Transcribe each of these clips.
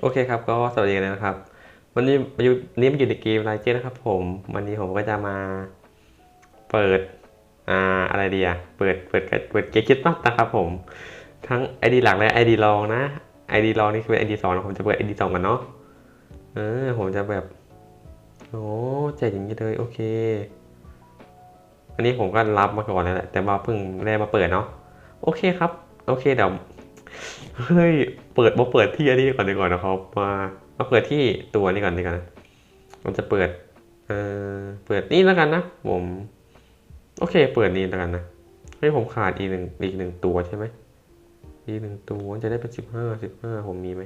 โอเคครับก็สวัสดีนนะครับ วันนี้มาอยู่นี้มาอยู่ในเกมไลเจนะครับผม วันนี้ผมก็จะมาเปิดอ่าอะไรดีอะเปิดเปิดเปิดเกมคิดมากนะครับผม ทั้ง ID หลักและ ID รองนะ ID รองนี่คือเป็น ID สองนผมจะเปิด ID สองกันเนาะเออผมจะแบบโอ้แจกอย่างนี้เลยโอเค อันนี้ผมก็รับมาก่อนแล้วแหละแต่ว่าเพิ่งได้มาเปิดเนาะโอเคครับ โอเคเดี๋ยว เฮ้ย เปิดมาเปิดที่อันนี้ก่อนดีกว่านะครับ มามาเปิดที่ตัวนี้ก่อนดีกว่านะมันจะเปิด เอ่อ เปิดนี่แล้วกันนะ ผม โอเค เปิดนี่แล้วกันนะให้ผมขาดอีกหนึ่งอีกหนึ่งตัวใช่ไหม อีกหนึ่งตัวจะได้เป็นสิบห้าสิบห้าผมมีไหม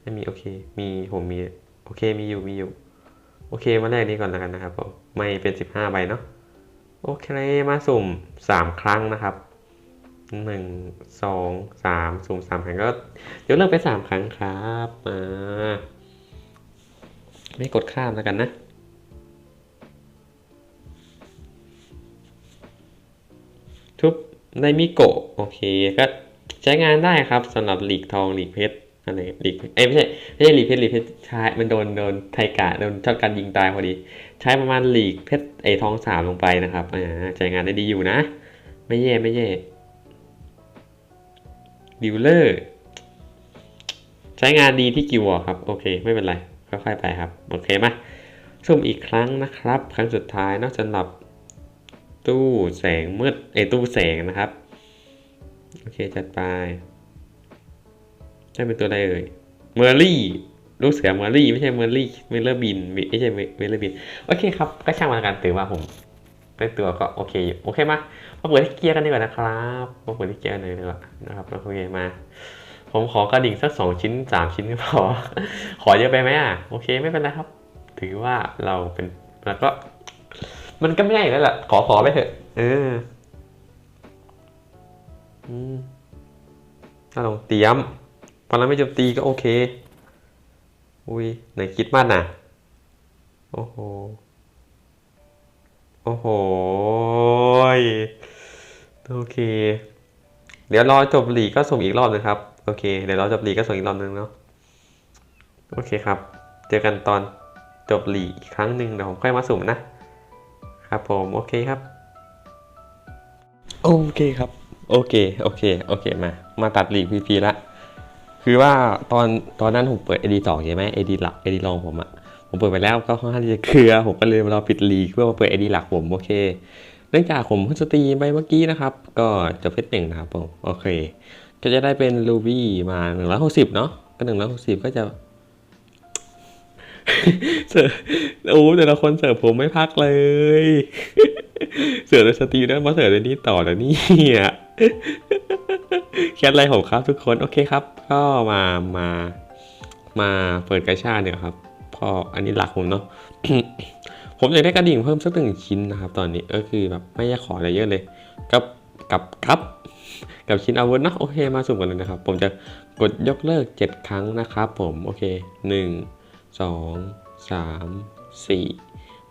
ไม่มีโอเค มีผมมี โอเค มีอยู่ มีอยู่ โอเค มาแรกนี้ก่อนแล้วกันนะครับผม ไม่เป็นสิบห้าใบเนาะ โอเค มาสุ่มสามครั้งนะครับ หนึ่งสองสามสุ่มสามครั้งก็เดี๋ยวเลิกไปสามครั้งครับอ่าไม่กดข้ามแล้วกันนะ ทุบในมิโกะโอเคก็ใช้งานได้ครับสำหรับหลีกทองหลีกเพชรอะไรหลีกเอ้ไม่ใช่ไม่ใช่หลีกเพชรหลีกเพชรใช้มันโดนโดนไทกะโดนช็อตการยิงตายพอดี ใช้ประมาณหลีกเพชรไอทองสามลงไปนะครับอ่าใช้งานได้ดีอยู่นะ ไม่แย่ไม่แย่ ดิวเลอร์ใช้งานดีที่กิวอะครับ โอเค ไม่เป็นไร ค่อยๆไปครับ โอเคมาสุ่มอีกครั้งนะครับ ครั้งสุดท้ายนอกสำหรับตู้แสงมืดไอตู้แสงนะครับ โอเค จัดไปใช่เป็นตัวอะไรเอ่ยเมอร์ลี่ลูกเสือเมอร์ลี่ไม่ใช่เมอร์ลี่เมลเลอร์บินไม่ใช่เมลเลอร์บิน โอเคครับ ก็ช่างมันกันถือว่าผม ได้ตัวก็โอเคอยู่โอเคมามาเปิดที่เกียร์กันดีกว่านะครับมาเปิดที่เกียร์กันเลยดีกว่านะครับโอเคมา ผมขอกระดิ่งสักสองชิ้นสามชิ้นก็พอขอเยอะไปไหมอะโอเคไม่เป็นไรครับ ถือว่าเราเป็นแล้วก็ มันก็ไม่ได้อยู่แล้วแหละขอขอไปเถอะ เอออืมถ้าลองเตรียมพอเราไม่โจมตีก็โอเค อุ้ยไหนคิดมากน่ะโอ้โห อ้โหยโอเค เดี๋ยวรอจบหลีกก็ส่งอีกรอบนึงครับ โอเค เดี๋ยวรอจบหลีกก็ส่งอีกรอบนึงเนาะ โอเคครับ เจอกันตอนจบหลีกอีกครั้งหนึ่งเดี๋ยวผมค่อยมาสุ่มนะ ครับผม โอเคครับ โอเคครับ โอเค โอเค โอเค มา มาตัดหลีกพีพีละ คือว่าตอนตอนนั้นผมเปิด AD สองใช่ไหม AD หลัก AD รองผมอะ ผมเปิดไปแล้วก็ค่อนข้างที่จะเคลียร์ผมก็เลยรอปิดลีกเพื่อมาเปิดไอดีหลักผมโอเคเนื่องจากผมเพิ่งสตรีมไปเมื่อกี้นะครับ ก็จะเพชรหนึ่งนะครับผมโอเค ก็จะได้เป็นรูบี้มาหนึ่งร้อยหกสิบเนาะก็หนึ่งร้อยหกสิบก็จะเสิร์ฟโอ้แต่ละคนเสิร์ฟผมไม่พักเลย เสิร์ฟในสตรีมแล้วมาเสิร์ฟในนี้ต่อแล้วเนี่ยแค่ไรผมครับทุกคนโอเคครับ ก็มามามาเปิดกระชาเนี่ยครับ พออันนี้หลักผมเนาะผมอยากได้กระดิ่งเพิ่มสักหนึ่งชิ้นนะครับ ตอนนี้ก็คือแบบไม่อยากขออะไรเยอะเลย กับกับกับกับชิ้นอาวุธนะโอเคมาสุ่มกันเลยนะครับ ผมจะกดยกเลิก 7 ครั้งนะครับ ผมโอเค 1 2 3 4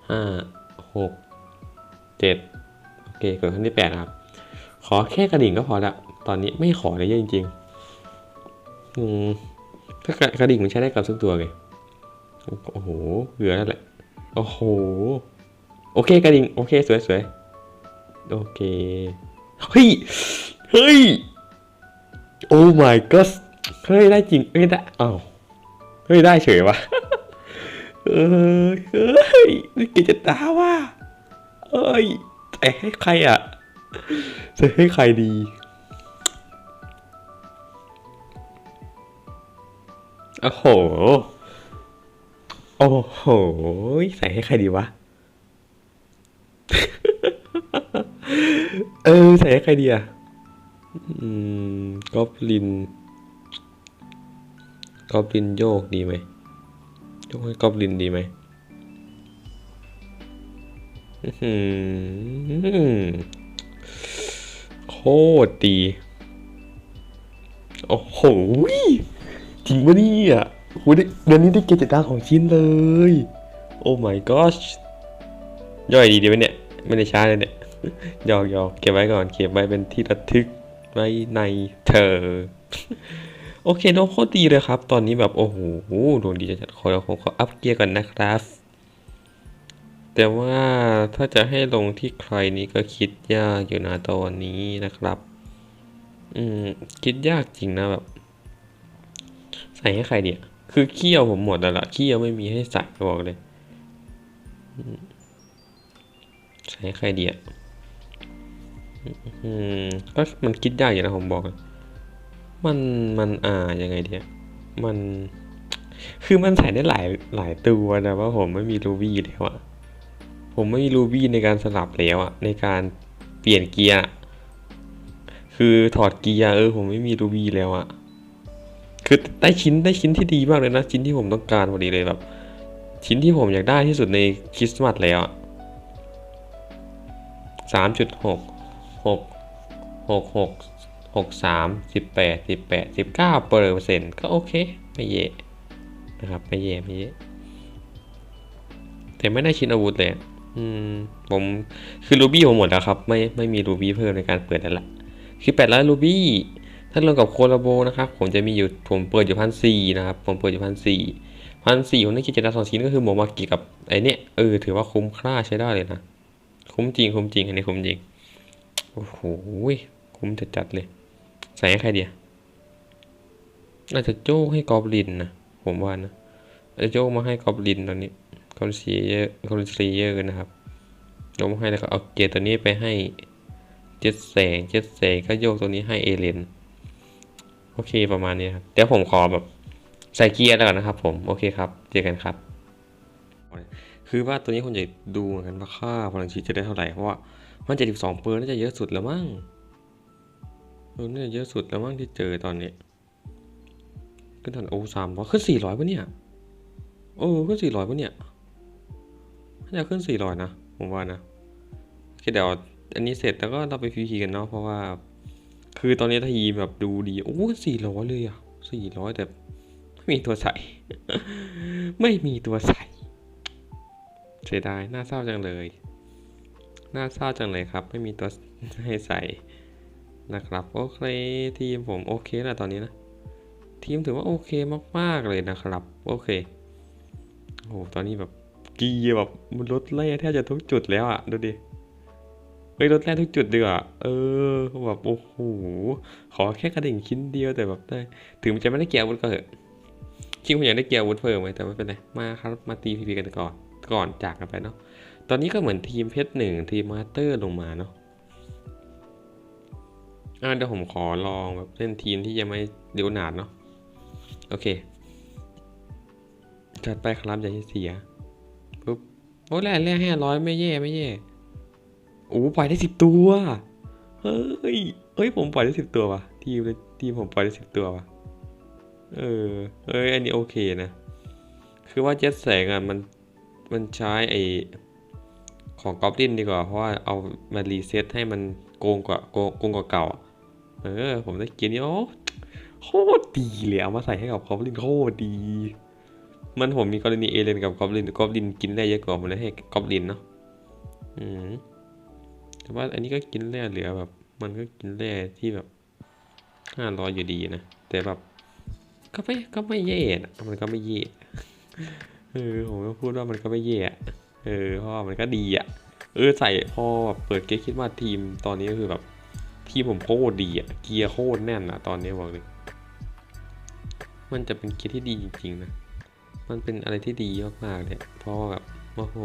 5 6 7 โอเคกดครั้งที่ 8 ครับ ขอแค่กระดิ่งก็พอละตอนนี้ไม่ขออะไรเยอะจริงๆอืมถ้ากระดิ่งมันใช้ได้กับทุกตัวไง โอ้โหเหลือนั่นแหละ โอ้โห โอเคกระดิ่ง โอเค สวยสวยโอเค เฮ้ย เฮ้ย โอ้ my god เฮ้ย ได้จริง เฮ้ย ได้อ้าวเฮ้ย ได้เฉยวะเอ้ยเฮ้ยนี่กิจตาว่ะเอ้ยแต่ให้ใครอะจะให้ใครดี โอ้โห โอ้โห ใส่ให้ใครดีวะ เออ ใส่ให้ใครดีอะอืมกอบลินกอบลินโยกดีไหมโยกให้กอบลินดีไหมโคตรดี โอ้โหจริงปะเนี่ย หเดือนนี้ได้เกจตาของชิ้นเลย โอ้ my gosh ย่อยดีดีไหมเนี่ย ไม่ได้ช้าเลยเนี่ยยอกยอกเก็บไว้ก่อน เก็บไว้เป็นที่ระทึกไว้ในเธอ โอเคน้องโคตรดีเลยครับ ตอนนี้แบบโอ้โหดวงดีจัดๆขอผมขออัพเกียร์ก่อนนะครับ แต่ว่าถ้าจะให้ลงที่ใครนี้ก็คิดยากอยู่นะตอนนี้นะครับ อืมคิดยากจริงนะแบบ ใส่ให้ใครเดีย คือเขี้ยวผมหมดแล้วละเขี้ยวไม่มีให้ใส่บอกเลยใส่ให้ใครเดียอืมก็มันคิดยากอยู่นะผมบอก มันมันอ่ายังไงเดียมัน คือมันใส่ได้หลายหลายตัวนะว่าผมไม่มีรูบี้แล้วอะผมไม่มีรูบี้ในการสลับแล้วอะในการเปลี่ยนเกียร์คือถอดเกียร์เออผมไม่มีรูบี้แล้วอะ คือได้ชิ้นได้ชิ้นที่ดีมากเลยนะ ชิ้นที่ผมต้องการพอดีเลยแบบ ชิ้นที่ผมอยากได้ที่สุดในคริสต์มาสแล้วอะสามจุดหกหกหกหกหกสามสิบแปดสิบแปดสิบเก้าเปอร์เซ็นต์ก็โอเค ไม่เยะนะครับไม่เยะไม่เยะแต่ไม่ได้ชิ้นอาวุธเลยอะอืมผมคือรูบี้ผมหมดแล้วครับ ไม่ไม่มีรูบี้เพิ่มในการเปิดแล้วละคือแปดร้อยรูบี้ ถ้ารวมกับโคลาโบนะครับ ผมจะมีอยู่ผมเปิดอยู่พันสี่นะครับ ผมเปิดอยู่พันสี่พันสี่ผมได้กิจการสองชิ้นก็คือหมวกมากิกับไอเนี้ยเออถือว่าคุ้มค่าใช้ได้เลยนะ คุ้มจริงคุ้มจริงอันนี้คุ้มจริง โอ้โหคุ้มจัดจัดๆเลย ใส่ให้ใครเดียน่าจะโจ้ให้กอบลินนะผมว่านะไอ้โจ้มาให้กอบลินตอนนี้กอบซีเยอร์กอบซีเยอร์นะครับโยกมาให้แล้วก็เอาเกียร์ตัวนี้ไปให้เจ็ดแสงเจ็ดแสงก็โยกตัวนี้ให้เอเลน โอเคประมาณนี้ครับ เดี๋ยวผมขอแบบใส่เกียร์แล้วกันนะครับ ผมโอเคครับเจอกันครับ คือว่าตัวนี้คนจะดูเหมือนกันว่าค่าพลังชีจะได้เท่าไหร่เพราะว่ามันเจ็ดสิบสองเปอร์น่าจะเยอะสุดแล้วมั้งเออน่าจะเยอะสุดแล้วมั้งที่เจอตอนนี้ขึ้นทันโอ้สามร้อยขึ้นสี่ร้อยปะเนี่ยโอ้ขึ้นสี่ร้อยปะเนี่ยน่าจะขึ้นสี่ร้อยนะผมว่านะโอเคเดี๋ยวอันนี้เสร็จแล้วก็เราไปพีพีกันเนาะเพราะว่า คือตอนนี้ถ้ายีแบบดูดี โอ้สี่ร้อยเลยอะสี่ร้อยแต่ไม่มีตัวใส่ ไม่มีตัวใส่เสียดายน่าเศร้าจังเลย น่าเศร้าจังเลยครับ ไม่มีตัวให้ใส่นะครับ โอเคทีมผมโอเคแล้วตอนนี้นะ ทีมถือว่าโอเคมากๆเลยนะครับ โอเคโอ้ตอนนี้แบบกียร์แบบมันลดแร่แทบจะทุกจุดแล้วอะดูดิ เฮ้ยลดแร่ทุกจุดดีกว่าเออแบบโอ้โหขอแค่กระดิ่งชิ้นเดียวแต่แบบได้ถึงมันจะไม่ได้เกียร์อาวุธก็เถอะคิดผมอยากได้เกียร์อาวุธเพิ่มไหมแต่ไม่เป็นไรมาครับมาตีพีพีกันก่อนก่อนจากกันไปเนาะตอนนี้ก็เหมือนทีมเพชรหนึ่งทีมมาสเตอร์ลงมาเนาะอ่าเดี๋ยวผมขอลองแบบเล่นทีมที่ยังไม่เดียวหนาดเนาะโอเคจัดไปครับอย่าให้เสียปุ๊บโอ้แร่แร่ห้าร้อยไม่แย่ไม่แย่ โอ้ปล่อยได้สิบตัว เฮ้ยเฮ้ย ผมปล่อยได้สิบตัววะทีมทีมผมปล่อยได้สิบตัววะเออเอ้ย อันนี้โอเคนะ คือว่าเจ็ตแสงอะมันมันใช้ไอของกอบลินดีกว่า เพราะว่าเอามารีเซ็ตให้มันโกงกว่าโกงโกงกว่าเก่าอะเออ ผมได้เกียร์นี้โอ้โคตรดีเลยเอามาใส่ให้กับกอบลินโคตรดี มันผมมีกรณีเอเลนกับกอบลินกอบลินกินได้เยอะกว่าผมเลยให้กอบลินเนาะอืม แต่ว่าอันนี้ก็กินแร่เหลือแบบ มันก็กินแร่ที่แบบห้าร้อยอยู่ดีนะ แต่แบบก็ไม่ก็ไม่แย่นะมันก็ไม่แย่เออผมก็พูดว่ามันก็ไม่แย่เออเพราะมันก็ดีอะ เออใส่พอแบบเปิดเกมคิดว่าทีมตอนนี้ก็คือแบบทีมผมโคตรดีอะเกียร์โคตรแน่นอะ ตอนนี้บอกเลยมันจะเป็นเกียร์ที่ดีจริงๆนะมันเป็นอะไรที่ดีมากๆเลยเพราะว่าแบบโอ้โห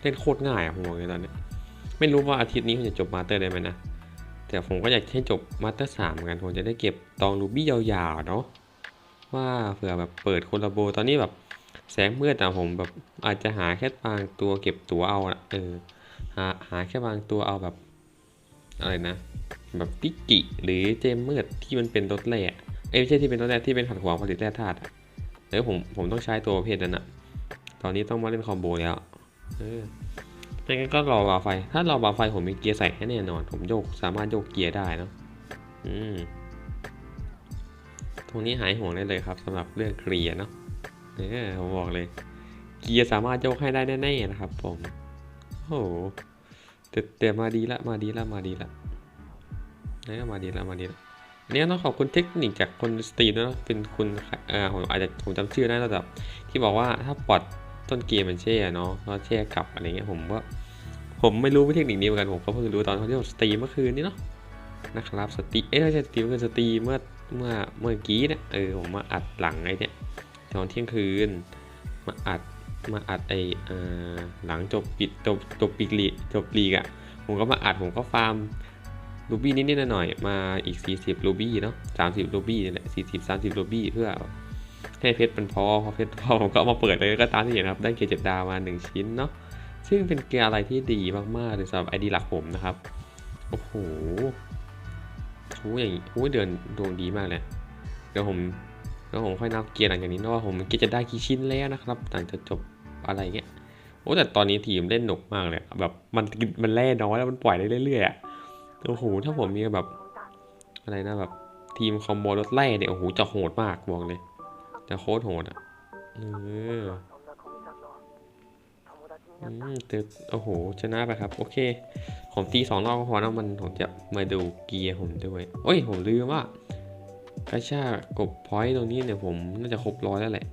เล่นโคตรง่ายอะผมบอกเลยตอนเนี้ย ไม่รู้ว่าอาทิตย์นี้ผมจะจบมาสเตอร์ได้ไหมนะ แต่ผมก็อยากให้จบมาสเตอร์สามกันผมจะได้เก็บตองรูบี้ยาวๆเนาะว่าเผื่อแบบเปิดโคลาโบตอนนี้แบบแสงมืดอะผมแบบอาจจะหาแค่บางตัวเก็บตัวเอาอะเออหาหาแค่บางตัวเอาแบบอะไรนะ แบบปิกิหรือเจมมืดที่มันเป็นรถแร่อะเอ้ยไม่ใช่ที่เป็นรถแร่ที่เป็นขัดขวางผลิตแร่ธาตุอะเออผมผมต้องใช้ตัวประเภทนั้นอะตอนนี้ต้องมาเล่นคอมโบแล้วเออ ไม่งั้นก็รอบาไฟ ถ้ารอบาไฟผมมีเกียร์ใส่ให้แน่นอน ผมโยกสามารถโยกเกียร์ได้เนะอืมตรงนี้หายห่วงได้เลยครับสำหรับเรื่องเกียร์เนาะเนี่ยผมบอกเลย เกียร์สามารถโยกให้ได้แน่ๆนะครับ ผมโอ้โหแต่แต่มาดีละมาดีละมาดีละนี่มาดีละมาดีละอันนี้ต้องขอบคุณเทคนิคจากคนสตรีมนะเป็นคุณเอ่อผมอาจจะผมจำชื่อได้แล้วแบบที่บอกว่าถ้าปลด ต้นเกมมันแช่เนาะก็แช่กลับอะไรเงี้ยผมก็ผมไม่รู้เทคนิคนี้เหมือนกันผมก็เพิ่งรู้ตอนที่ผมสตรีมเมื่อคืนนี้เนาะนะครับสตรีเอ้ยไม่ใช่สตรีมคือสตรีมเมื่อเมื่อเมื่อกี้เนี่ยเออผมมาอัดหลังไอ้เนี่ยตอนเที่ยงคืนมาอัดมาอัดไอเอ่อหลังจบปิดจบจบปีกลีจบลีกอะผมก็มาอัดผมก็ฟาร์มรูบี้นิดๆหน่อยๆมาอีก 40รูบี้เนาะ30รูบี้นี่แหละ40 30รูบี้เพื่อ ให้เพชรมันพอพอเพชรพอผมก็เอามาเปิดเลยก็ตามที่เห็นนะครับ ได้เกียร์เจ็ดดาวมา1ชิ้นเนาะซึ่งเป็นเกียร์อะไรที่ดีมากๆเลยสำหรับไอดีหลักผมนะครับโอ้โหโอ้อย่างนี้โอ้ยเดือนดวงดีมากเลยเดี๋ยวผมเดี๋ยวผมค่อยนับเกียร์หลังจากนี้เนาะว่าผมเกียร์จะได้กี่ชิ้นแล้วนะครับหลังจากจบอะไรเงี้ยโอ้แต่ตอนนี้ทีมเล่นหนุกมากเลยแบบมันมันแล่น้อยแล้วมันปล่อยได้เรื่อยๆอะโอ้โหถ้าผมมีแบบอะไรนะแบบทีมคอมโบรถไล่เนี่ยโอ้โหจะโหดมากบอกเลย จะโคตรโหดอะเอออืมแต่โอ้โห ชนะไปครับ โอเค ผมตีสองรอบก็พอนะมันผมจะมาดูเกียร์ผมด้วย โอ้ย ผมลืมว่ากระชากบพอยต์ตรงนี้เนี่ยผมน่าจะครบร้อยแล้วแหละ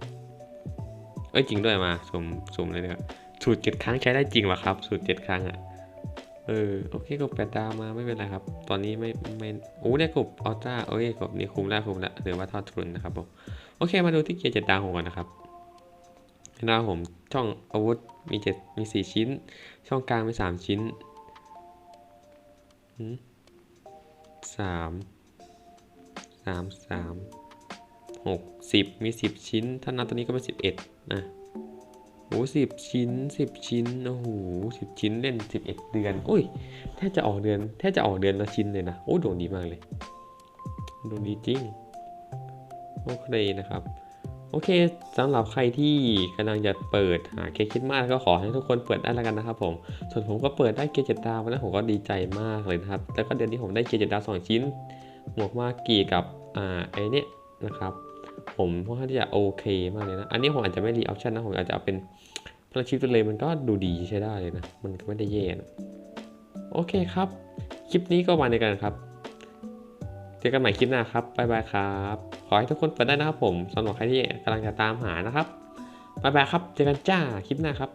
เอ้ยจริงด้วยมาสมสมเลยนะครับสูตรเจ็ดครั้งใช้ได้จริงหรอครับ สูตรเจ็ดครั้งอะ เออโอเคกบแปดดาวมาไม่เป็นไรครับ ตอนนี้ไม่ไม่โอ้ได้กบอัลต้าโอ้ยกบนี่คุ้มแล้วคุ้มแล้วหรือว่าทอดทุนนะครับผม อเคมาดูที่เกียร์เจ็ดดาวผมก่อนนะครับดาวผมช่องอาวุธมีเจ็ดมีสี่ชิ้น ช่องกลางมีสามชิ้นสามสามสามหกสิบมีสิบชิ้น ถ้านับตัวนี้ก็เป็นสิบเอ็ดนะโอ้สิบชิ้นสิบชิ้นโอ้โหสิบชิ้นเล่นสิบเอ็ดเดือนอุ้ยแทบจะออกเดือนแทบจะออกเดือนละชิ้นเลยนะโอ้ดวงดีมากเลยดวงดีจริง โอเคนะครับ โอเคสำหรับใครที่กำลังจะเปิดหาเกมคิดมากก็ขอให้ทุกคนเปิดได้แล้วกันนะครับผม ส่วนผมก็เปิดได้เกมเจ็ดดาวแล้วผมก็ดีใจมากเลยนะครับ แล้วก็เดือนนี้ผมได้เกมเจ็ดดาวสองชิ้น หมวกมากี่กับอ่าไอเนี้ยนะครับผมค่อนข้างที่จะโอเคมากเลยนะ อันนี้ผมอาจจะไม่รีออปชั่นนะ ผมอาจจะเอาเป็นพลังชีพตัวเลยมันก็ดูดีใช้ได้เลยนะ มันก็ไม่ได้แย่นะโอเคครับ คลิปนี้ก็มาในกันครับ เจอกันใหม่คลิปหน้าครับ บ๊ายบายครับ อให้ทุกคนเปิดได้นะครับผมสำหรับใครที่กำลังจะตามหานะครับบายบายครับเจอกันจ้าคลิปหน้าครับ